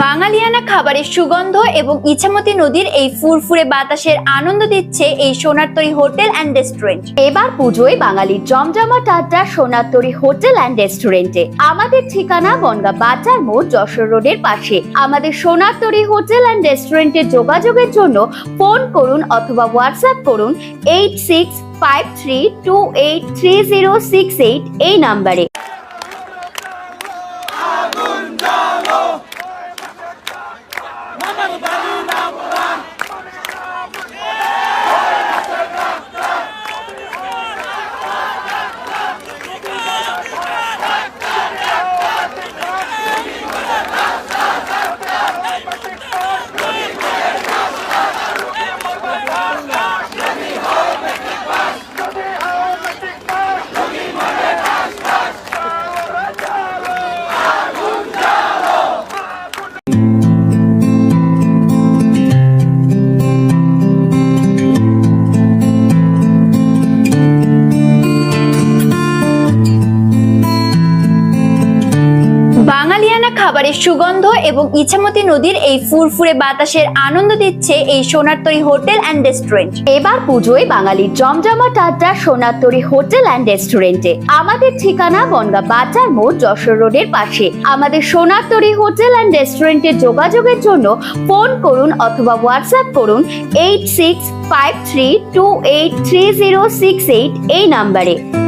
বাঙালিয়ানা খাবারের সুগন্ধ এবং ইছামতি নদীর এই ফুরফুরে বাতাসের আনন্দ দিচ্ছে এই সোনারতরী হোটেল অ্যান্ড রেস্টুরেন্ট। এবার পুজোয় বাঙালির জমজমাট আড্ডা সোনারতরী হোটেল অ্যান্ড রেস্টুরেন্টে। আমাদের ঠিকানা বনগা বাজার মোড় যশোর রোডের পাশে। আমাদের সোনারতরি হোটেল অ্যান্ড রেস্টুরেন্টে যোগাযোগের জন্য ফোন করুন অথবা হোয়াটসঅ্যাপ করুন eight six five three two eight three zero six eight এই নাম্বারে। বাঙালিয়ানা খাবারের সুগন্ধ এবং ইছামতি নদীর এই ফুরফুরে বাতাসের আনন্দ দিচ্ছে এই সোনারতরী হোটেল অ্যান্ড রেস্টুরেন্ট। এবার পুজোয় বাঙালির জমজমাট আড্ডা সোনারতরী হোটেল অ্যান্ড রেস্টুরেন্টে। আমাদের ঠিকানা বনগা বাজার মোড় যশোর রোডের পাশে। আমাদের সোনারতরী হোটেল অ্যান্ড রেস্টুরেন্টে যোগাযোগের জন্য ফোন করুন অথবা হোয়াটসঅ্যাপ করুন eight six five three two eight three zero six eight এই নাম্বারে।